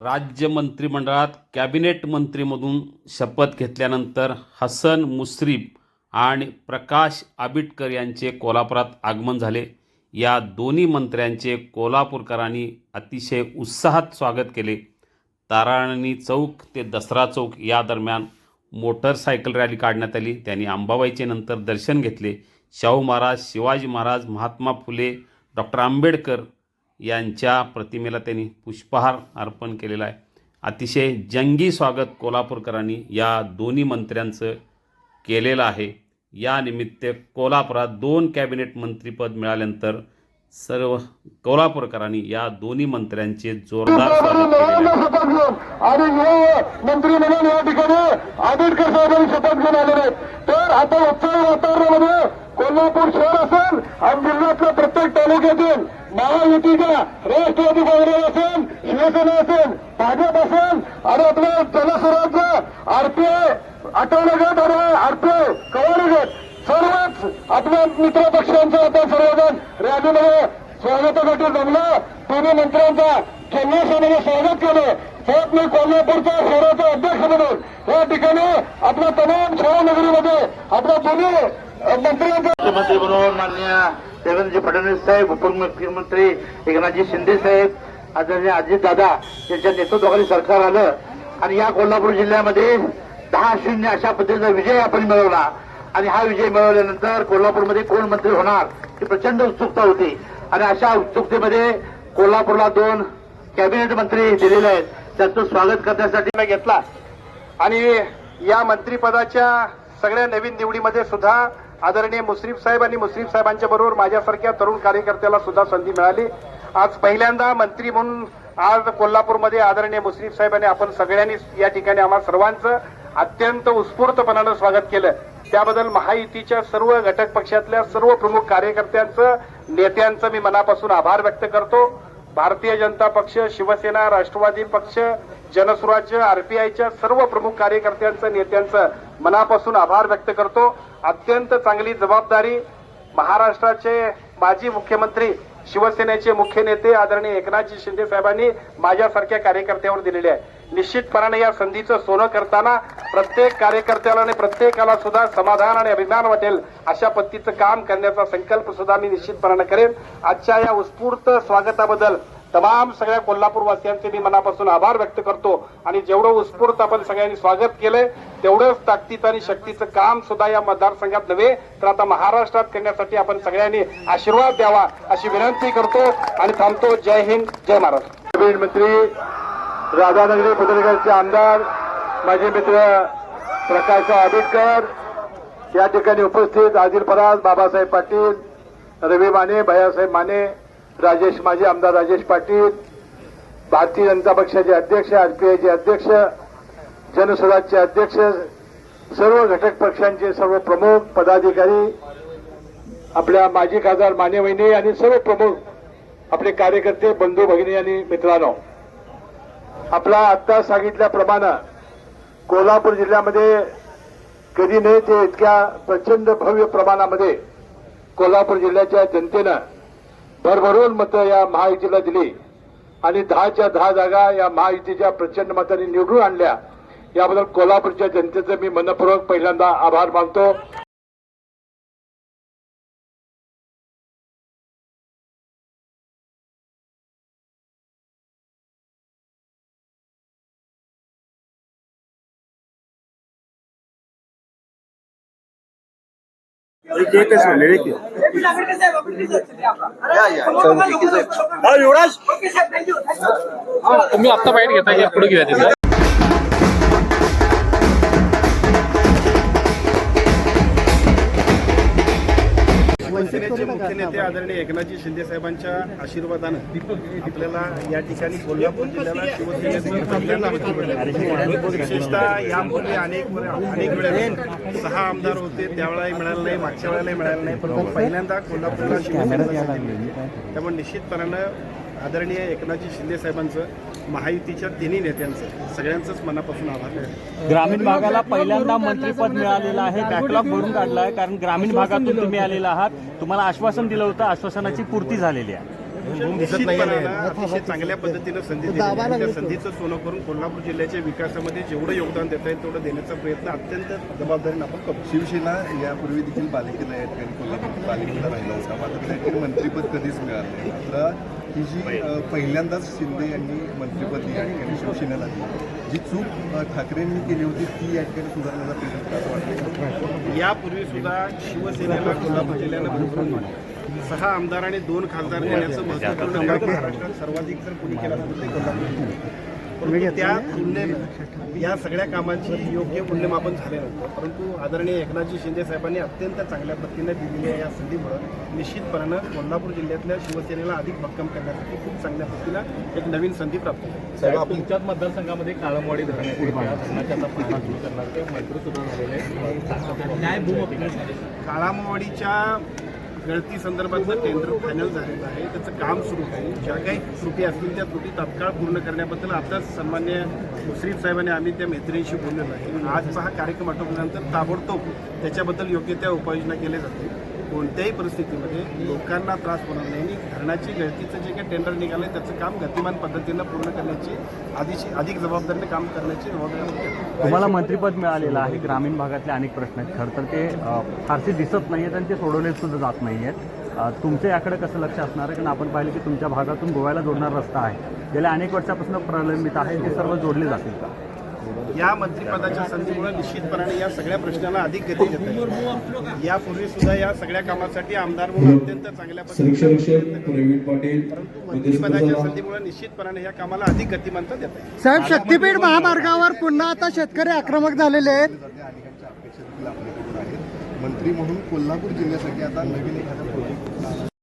राज्य मंत्रिमंडळात कॅबिनेट मंत्रीमधून शपथ घेतल्यानंतर हसन मुश्रीफ आणि प्रकाश आबिटकर यांचे कोल्हापुरात आगमन झाले. या दोन्ही मंत्र्यांचे कोल्हापूरकरांनी अतिशय उत्साहात स्वागत केले. ताराणी चौक ते दसरा चौक या दरम्यान मोटरसायकल रॅली काढण्यात आली. त्यांनी अंबाबाईचे नंतर दर्शन घेतले. शाहू महाराज शिवाजी महाराज महात्मा फुले डॉक्टर आंबेडकर यांच्या प्रतिमेला त्यांनी पुष्पहार अर्पण केलेला आहे. अतिशय जंगी स्वागत कोल्हापूरकरांनी या दोन्ही मंत्र्यांचं केलेलं आहे. या निमित्त कोल्हापुरात दोन कॅबिनेट मंत्रीपद मिळाल्यानंतर सर्व कोल्हापूरकरांनी या दोन्ही मंत्र्यांचे जोरदार आणि मंत्री म्हणून या ठिकाणी आंबेडकर साहेबांनी शपथ घेऊन आलेले आहेत. तर आता उत्साह वातावरण कोल्हापूर शहर असेल आणि जिल्ह्यातल्या प्रत्येक तालुक्यातील महायुतीच्या राष्ट्रवादी काँग्रेस असेल शिवसेना असेल भाजप असेल आणि आपलं जनस्वराज्य आरपीआय अटवणे गट आणि आरपीआय कवाडी गट सर्वच आपल्या मित्र पक्षांचं आपण सर्वजण रॅलीमध्ये स्वागतासाठी जमलं तुम्ही मंत्र्यांचा जन्मोत्सवामध्ये स्वागत केलं. त्यात मी कोल्हापूरच्या शहराचा अध्यक्ष म्हणून या ठिकाणी आपल्या तमाम शहरनगरीमध्ये आपल्या दोन्ही मंत्र्यांचा मुख्यमंत्री बरोबर माननीय देवेंद्रजी फडणवीस साहेब उपमुख्यमंत्री एकनाथजी शिंदे साहेब आदरणीय अजित दादा यांच्या नेतृत्वाखाली सरकार आलं आणि या कोल्हापूर जिल्ह्यामध्ये दहा शून्य अशा पद्धतीचा विजय आपण मिळवला. आणि हा विजय मिळवल्यानंतर कोल्हापूरमध्ये कोण मंत्री होणार ही प्रचंड उत्सुकता होती. आणि अशा उत्सुकतेमध्ये कोल्हापूरला दोन कॅबिनेट मंत्री दिलेले आहेत. त्यांचं स्वागत करण्यासाठी घेतला. आणि या मंत्रीपदाच्या सगळ्या नवीन निवडीमध्ये सुद्धा आदरणीय मुश्रीफ साहेब आणि मुश्रीफ साहेबांच्या बरोबर माझ्यासारख्या तरुण कार्यकर्त्याला सुद्धा संधी मिळाली. आज पहिल्यांदा मंत्री म्हणून आज कोल्हापूरमध्ये आदरणीय मुश्रीफ साहेबांनी आपण सगळ्यांनी या ठिकाणी आम्हाला सर्वांचं अत्यंत उत्स्फूर्तपणानं स्वागत केलं. त्याबद्दल महायुतीच्या सर्व घटक पक्षातल्या सर्व प्रमुख कार्यकर्त्यांचं नेत्यांचं मी मनापासून आभार व्यक्त करतो. भारतीय जनता पक्ष शिवसेना राष्ट्रवादी पक्ष जनसुराज्य आरपीआयच्या सर्व प्रमुख कार्यकर्त्यांचं नेत्यांचं मनापासून आभार व्यक्त करतो. अत्यंत चांगली जबाबदारी महाराष्ट्राचे माजी मुख्यमंत्री शिवसेनेचे मुख्य नेते आदरणीय एकनाथजी शिंदे साहेबांनी माझ्यासारख्या कार्यकर्त्यावर दिलेले आहे. निश्चितपणाने या संधीचं सोनं करताना प्रत्येक कार्यकर्त्याला आणि प्रत्येकाला सुद्धा समाधान आणि अभिमान वाटेल अशा पद्धतीचं काम करण्याचा संकल्प सुद्धा मी निश्चितपणाने करेन. आजच्या या उत्स्फूर्त स्वागताबद्दल तमाम सगळ्या कोल्हापूर वासियांचे मी मनापासून आभार व्यक्त करतो आणि जेवढं उत्स्फूर्त आपण सगळ्यांनी स्वागत केलंय तेवढंच ताकदीचं आणि शक्तीचं काम सुद्धा या मतदारसंघात नव्हे तर आता महाराष्ट्रात करण्यासाठी आपण सगळ्यांनी आशीर्वाद द्यावा अशी विनंती करतो आणि थांबतो. जय हिंद जय महाराष्ट्र. मंत्री राधानगरी पत्रकारचे आमदार माझे मित्र प्रकाश आंबेडकर या ठिकाणी उपस्थित आदिल पराज बाबासाहेब पाटील रवी माने भैयासाहेब माने राजेश माजी आमदार राजेश पाटील भारतीय जनता पक्षाचे अध्यक्ष आरपीआयचे अध्यक्ष जनसुराजचे अध्यक्ष सर्व घटक पक्षांचे सर्व प्रमुख पदाधिकारी आपल्या माजी खासदार माने वहिनी आणि सर्व प्रमुख आपले कार्यकर्ते बंधू भगिनी आणि मित्रांनो. आपला आत्ता सांगितल्याप्रमाणे कोल्हापूर जिल्ह्यामध्ये कधी नाही ते इतक्या प्रचंड भव्य प्रमाणामध्ये कोल्हापूर जिल्ह्याच्या जनतेनं भरभरून मतं या महायुतीला दिली. आणि दहाच्या दहा जागा या महायुतीच्या प्रचंड मतांनी निवडून आणल्या. याबद्दल कोल्हापूरच्या जनतेचं मी मनपूर्वक पहिल्यांदा आभार मानतो. तुम्ही आता बाईट घेता की पुढे घेऊया तिथं. शिवसेनेचे मुख्य नेते आदरणीय एकनाथजी शिंदे साहेबांच्या आशीर्वादानं आपल्याला या ठिकाणी कोल्हापूर जिल्ह्याला शिवसेनेचे. विशेषतः यापूर्वी अनेक अनेक वेळेस सहा आमदार होते त्यावेळेलाही मिळालं नाही मागच्या वेळेलाही मिळालं नाही परंतु पहिल्यांदा कोल्हापूरला मिळाली. त्यामुळे निश्चितपणानं आदरणीय एकनाथजी शिंदे साहेबांचं महायुतीच्या तिन्ही नेत्यांचं सगळ्यांचंच मनापासून आभार आहे. ग्रामीण भागाला पहिल्यांदा मंत्रीपद मिळालेलं आहे बॅकलॉग भरून काढला आहे कारण ग्रामीण भागातून तुम्ही आलेला आहात. तुम्हाला आश्वासन दिलं होतं आश्वासनाची पूर्ती झालेली आहे. अतिशय चांगल्या पद्धतीनं संधी आहे. त्या संधीचं सोनं करून कोल्हापूर जिल्ह्याच्या विकासामध्ये जेवढं योगदान देता येईल तेवढं देण्याचा प्रयत्न अत्यंत जबाबदारीनं आपण करतो शिवसेना यापूर्वी देखील बालिकेला या ठिकाणी कोल्हापूर बालिकेला राहिला होता. मात्र त्या ठिकाणी मंत्रीपद कधीच मिळालं ही जी पहिल्यांदाच शिंदे यांनी मंत्रिपद या ठिकाणी शिवसेनेला दिली. जी चूक ठाकरेंनी केली होती ती या ठिकाणी सुधारण्याचा प्रयत्न वाटतं. यापूर्वी सुद्धा शिवसेनेला कोल्हापूर जिल्ह्यानं बरोबर सहा आमदार आणि दोन खासदार देण्याचं महत्त्वपूर्ण महाराष्ट्रात सर्वाधिक जर कोणी केलं असेल तर ते कोल्हापूर. परंतु त्या तुलनेत या सगळ्या कामाची योग्य मूल्यमापन झाले नव्हतं. परंतु आदरणीय एकनाथजी शिंदे साहेबांनी अत्यंत चांगल्या पद्धतीने दिलेल्या या संधीमुळं निश्चितपणानं कोल्हापूर जिल्ह्यातल्या शिवसेनेला अधिक भक्कम करण्यासाठी खूप चांगल्या पद्धतीनं एक नवीन संधी प्राप्त झाली. साहेब तुमच्याच मतदारसंघामध्ये काळमवाडी धरणाच्या काळामवाडीच्या गळती संदर्भातलं टेंडर फायनल झालेलं आहे. त्याचं काम सुरू आहे. ज्या काही त्रुटी असतील त्या त्रुटी तात्काळ पूर्ण करण्याबद्दल आताच सन्मान्य मुश्रीफ साहेबांनी आम्ही त्या मैत्रिणीशी बोललेलो आहे. आजचा हा कार्यक्रम आटोपल्यानंतर ताबडतोब त्याच्याबद्दल योग्य त्या उपाययोजना केल्या जातील. कोणत्याही परिस्थितीमध्ये लोकांना त्रास होणार नाही. आणि धरणाची गळतीचं जे काही टेंडर निघालं त्याचं काम गतिमान पद्धतीनं पूर्ण करण्याची आधीची अधिक जबाबदारीने काम करण्याची जबाबदारी तुम्हाला मंत्रिपद मिळालेलं आहे. ग्रामीण भागातले अनेक प्रश्न आहेत. खरं तर ते फारसे दिसत नाही आहेत आणि ते सोडवले सुद्धा जात नाही आहेत तुमचं तुमच्या याकडे कसं लक्ष असणार आहे? कारण आपण पाहिलं की तुमच्या भागातून गोव्याला जोडणारा रस्ता आहे. गेल्या अनेक वर्षापासून प्रलंबित आहे. ते सर्व जोडले जातील का? या मंत्रिपदाच्या संधीमुळे निश्चितपणाने या सगळ्या प्रश्नाला अधिक गती देता यापूर्वी सुद्धा या सगळ्या कामासाठी आमदार म्हणून अत्यंत चांगल्या परंतु मंत्रिपदाच्या संधीमुळे निश्चितपणाने या कामाला अधिक गतिमानता देता साहेब शक्तीपीठ महामार्गावर पुन्हा आता शेतकरी आक्रमक झालेले आहेत. मंत्री म्हणून कोल्हापूर जिल्ह्यासाठी आता नवीन एखादा प्रोजेक्ट